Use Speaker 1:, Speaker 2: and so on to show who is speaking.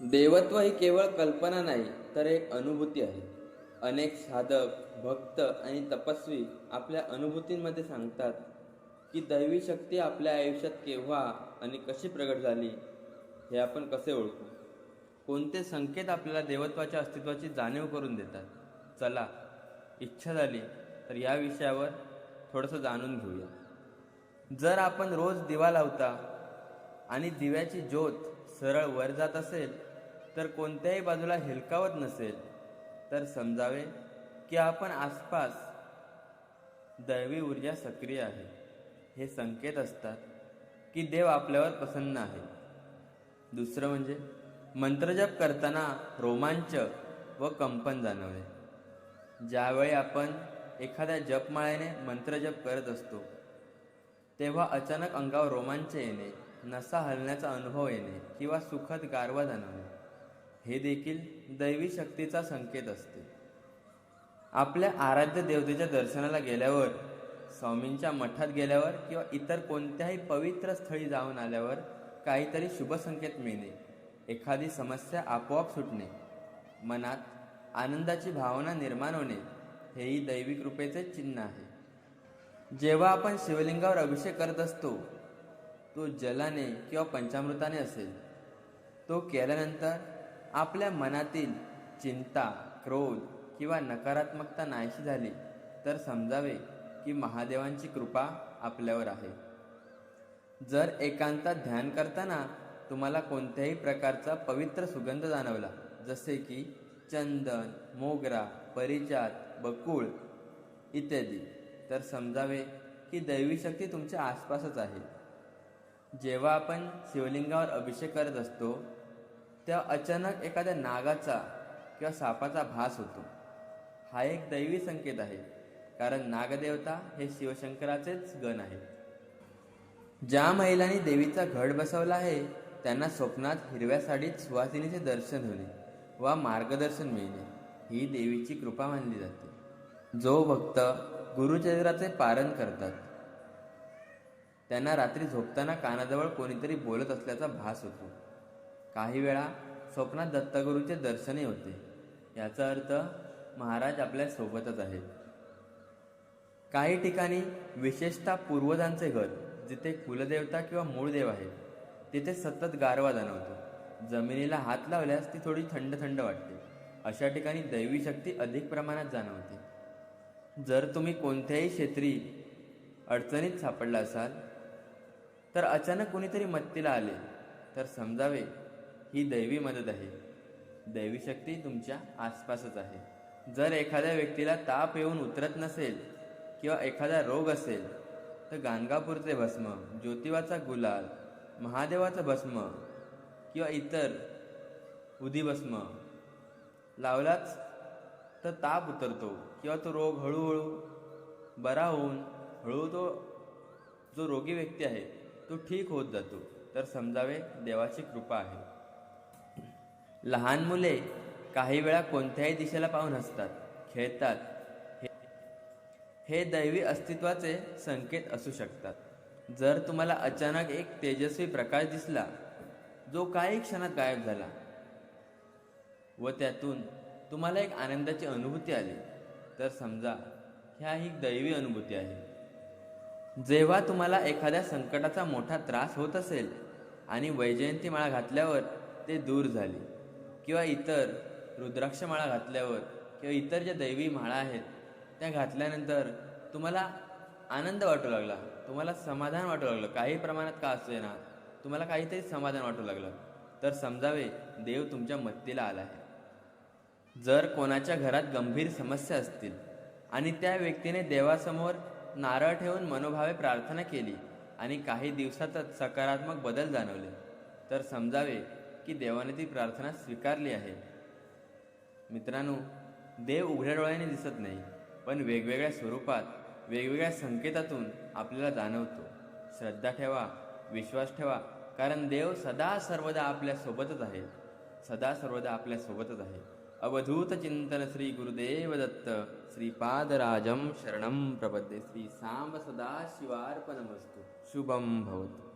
Speaker 1: देवत्व ही केवळ कल्पना नाही तर एक अनुभूती आहे. अनेक साधक भक्त आणि तपस्वी आपल्या अनुभूतींमध्ये सांगतात की दैवी शक्ती आपल्या आयुष्यात केव्हा आणि कशी प्रगट झाली हे आपण कसे ओळखू? कोणते संकेत आपल्याला देवत्वाच्या अस्तित्वाची जाणीव करून देतात? चला इच्छा झाली तर या विषयावर थोडंसं जाणून घेऊया. जर आपण रोज दिवा लावता आणि दिव्याची ज्योत सरळ वर जात असेल तर कोणत्याही बाजूला हेलकावत नसेल तर समजावे की आपण आसपास दैवी ऊर्जा सक्रिय आहे. हे संकेत असतात की देव आपल्यावर प्रसन्न आहे. दुसरं म्हणजे मंत्रजप करताना रोमांच व कंपन जाणवणे ज्यावेळी आपण एखाद्या जपमाळ्याने मंत्रजप करत असतो तेव्हा अचानक अंगावर रोमांच येणे नसा हलण्याचा अनुभव येणे किंवा सुखद गारवा जाणवणे. हे देखील दैवी शक्तीचा संकेत असते. आपल्या आराध्य देवतेच्या दर्शनाला गेल्यावर स्वामींच्या मठात गेल्यावर किंवा इतर कोणत्याही पवित्र स्थळी जाऊन आल्यावर काहीतरी शुभ संकेत मिळणे एखादी समस्या आपोआप सुटणे मनात आनंदाची भावना निर्माण होणे हेही दैवी कृपेचे चिन्ह आहे. जेव्हा आपण शिवलिंगावर अभिषेक करत असतो तो जलाने किंवा पंचामृताने असेल. तो केल्यानंतर आपल्या मनातील चिंता क्रोध किंवा नकारात्मकता नाहीशी झाली तर समजावे की महादेवांची कृपा आपल्यावर आहे. जर एकांतात ध्यान करताना तुम्हाला कोणत्याही प्रकारचा पवित्र सुगंध जाणवला जसे की चंदन मोगरा परिजात बकुळ इत्यादी तर समजावे की दैवी शक्ती तुमच्या आसपासच आहे. जेव्हा आपण शिवलिंगावर अभिषेक करत असतो तेव्हा अचानक एखाद्या नागाचा किंवा सापाचा भास होतो. हा एक दैवी संकेत आहे कारण नागदेवता हे शिवशंकराचेच गण आहे. ज्या महिलांनी देवीचा घड बसवला आहे त्यांना स्वप्नात हिरव्या साडीत सुवासिनीचे दर्शन होणे वा मार्गदर्शन मिळणे ही देवीची कृपा मानली जाते. जो भक्त गुरुचरित्राचे पारण करतात त्यांना रात्री झोपताना कानाजवळ कोणीतरी बोलत असल्याचा भास होतो. काही वेळा स्वप्नात दत्तगुरूंचे दर्शनही होते. याचा अर्थ महाराज आपल्या सोबतच आहेत. काही ठिकाणी विशेषतः पूर्वजांचे घर जिथे कुलदेवता किंवा मूळ देव आहे तिथे सतत गारवा जाणवतो. जमिनीला हात लावल्यास ती थोडी थंड थंड वाटते. अशा ठिकाणी दैवी शक्ती अधिक प्रमाणात जाणवते. जर तुम्ही कोणत्याही क्षेत्री अडचणीत सापडला असाल तर अचानक कोणीतरी मत्तीला आले तर समजावे ही दैवी मदत आहे. दैवी शक्ती तुमच्या आसपासच आहे. जर एखाद्या व्यक्तीला ताप येऊन उतरत नसेल किंवा एखादा रोग असेल तर गाणगापूरचे भस्म ज्योतिबाचा गुलाल महादेवाचं भस्म किंवा इतर उदीभस्म लावलाच तर ताप उतरतो किंवा तो रोग हळूहळू बरा होऊन हळू तो जो रोगी व्यक्ती आहे तो ठीक होत जातो. तर समजावे देवाची कृपा आहे. लहान मुले काही वेळा कोणत्याही दिशेला पाहून हसतात खेळतात. हे- हे दैवी अस्तित्वाचे संकेत असू शकतात. जर तुम्हाला अचानक एक तेजस्वी प्रकाश दिसला जो काही क्षणात गायब झाला व त्यातून तुम्हाला एक आनंदाची अनुभूती आली तर समजा ह्या ही दैवी अनुभूती आहे. जेव्हा तुम्हाला एखाद्या संकटाचा मोठा त्रास होत असेल आणि वैजयंती माळा घातल्यावर ते दूर झाली किंवा इतर रुद्राक्ष माळा घातल्यावर किंवा इतर ज्या दैवी माळा आहेत त्या घातल्यानंतर तुम्हाला आनंद वाटू लागला. तुम्हाला समाधान वाटू लागलं. काही प्रमाणात का असू ना तुम्हाला काहीतरी समाधान वाटू लागलं. तर समजावे देव तुमच्या मदतीला आला आहे. जर कोणाच्या घरात गंभीर समस्या असतील आणि त्या व्यक्तीने देवासमोर नारळ ठेवून मनोभावे प्रार्थना केली आणि काही दिवसातच सकारात्मक बदल जाणवले तर समजावे की देवाने ती प्रार्थना स्वीकारली आहे. मित्रांनो देव उघड्या डोळ्याने दिसत नाही पण वेगवेगळ्या स्वरूपात वेगवेगळ्या संकेतातून आपल्याला जाणवतो. श्रद्धा ठेवा विश्वास ठेवा कारण देव सदा सर्वदा आपल्या सोबतच आहे. सदा सर्वदा आपल्या सोबतच आहे. अवधूत चिंतन श्री गुरुदेव दत्त श्रीपादराजं शरणं प्रपद्ये श्री सांब सदा शिवार्पणमस्तु शुभम भवतु.